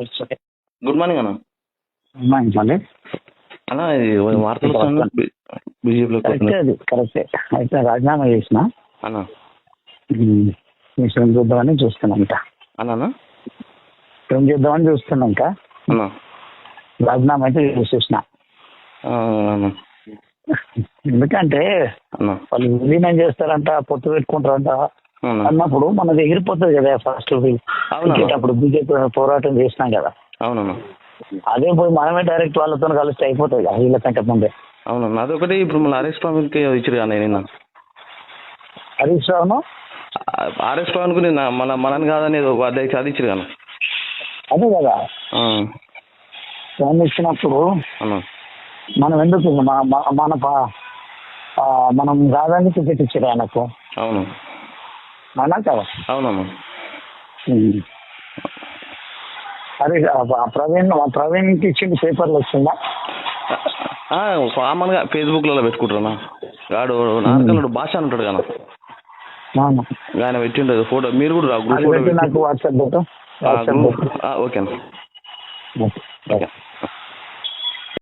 Good morning అన్న. మళ్ళీ అన్న ఇది వార్తలు బీజేపీలో కరెక్టే అయితే రాజీనామా చేసిన? అన్న. మిషన్ చూద్దామని చూస్తున్నాం ఇంకా. అన్న ఏం చేద్దామని చూస్తున్నాం ఇంకా. అన్న. రాజీనామా అయితే చేసేసిన. ఎందుకంటే వాళ్ళు విలీనం చేస్తారంట పొత్తు పెట్టుకుంటారంట. అన్న అన్నప్పుడు మనది ఎగిరిపోతుంది కదా ఫస్ట్. అప్పుడు బీజేపీ పోరాటం చేసినాం కదా. అవునన్న అదే పోయి మనమే డైరెక్ట్ వాళ్ళతో కలిస్తే అయిపోతుంది కదా వీళ్ళకంటే ముందే. అవునన్న అదొకటి ఇప్పుడు మళ్ళీ ఆర్ఎస్ పవన్కి ఇచ్చారు కానీ నిన్న. హరీష్ రావును ఆర్ఎస్ పవన్కు నిన్న మన మనని కాదని అది ఇచ్చారు కానీ అదే కదా. ఫోన్ ఇచ్చినప్పుడు మనం ఎందుకు మన మన- మన మనం కాదని టికెట్ ఇచ్చారు ఆయనకు. అవును. అవునా కదా అవునన్న ఉమ్. అరే ప్రవీణ్ ఆ ప్రవీణ్కి ఇచ్చింది పేపర్లు వచ్చిందా? ఆ, కామన్గా ఫేస్బుక్లలో పెట్టుకుంటారన్న వాడు నారకల్లుడు భాష అని ఉంటాడు కదా. ఆయన పెట్టిండదు ఫోటో. మీరు కూడా నాకు వాట్సాప్ ఓకే. ఓకే.